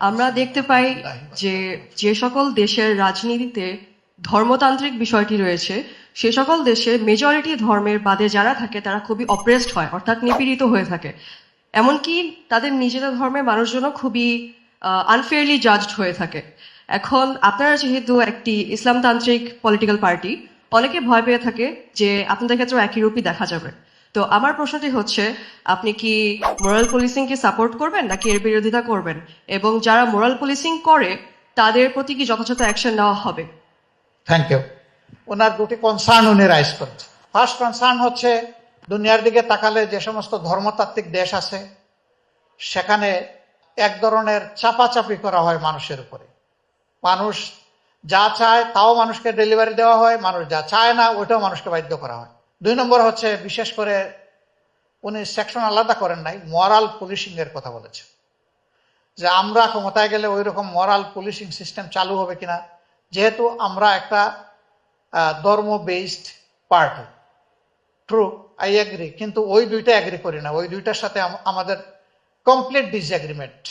আমরা দেখতে পাই যে যে সকল দেশের রাজনীতিতে ধর্মতান্ত্রিক বিষয়টি রয়েছে সে সকল দেশে মেজরিটি ধর্মের বাদে যারা থাকে তারা খুবই অপ্রেসড হয় অর্থাৎ নিপীড়িত হয়ে থাকে। এমনকি তাদের নিজেদের ধর্মের মানুষজনও খুবই আনফেয়ারলি জাজড হয়ে থাকে। এখন আপনারা যেহেতু একটি ইসলামতান্ত্রিক পলিটিক্যাল পার্টি অনেকে ভয় পেয়ে থাকে যে আপনাদের ক্ষেত্রেও একই রূপই দেখা যাবে। তো আমার প্রশ্নটি হচ্ছে, আপনি কি মোরাল পুলিশিং কে সাপোর্ট করবেন নাকি এর বিরোধিতা করবেন? এবং যারা মোরাল পুলিশিং করে, তাদের প্রতি কি যথাযথ অ্যাকশন নেওয়া হবে? থ্যাংক ইউ ওনার দুটি কনসার্ন উনি রাইজ করেছেন। ফার্স্ট কনসার্ন হচ্ছে, দুনিয়ার দিকে তাকালে যে সমস্ত ধর্মতাত্ত্বিক দেশ আছে, সেখানে এক ধরনের চাপাচাপি করা হয় মানুষের উপরে। মানুষ যা চায়, তাও মানুষকে ডেলিভারি দেওয়া হয়, মানুষ যা চায় না, ওইটাও মানুষকে বাধ্য করা হয়। দুই নম্বর হচ্ছে, বিশেষ করে উনি সেকশন আলাদা করেন নাই মরাল পুলিশিং এর কথা বলেছেন। যে আমরা ক্ষমতায় গেলে ওই রকম মরাল পুলিশিং সিস্টেম চালু হবে কিনা, যেহেতু আমরা একটা ধর্ম based party true I agree কিন্তু ওই দুইটা এগ্রি করি না। ওই দুইটার সাথে আমাদের কমপ্লিট ডিসএগ্রিমেন্ট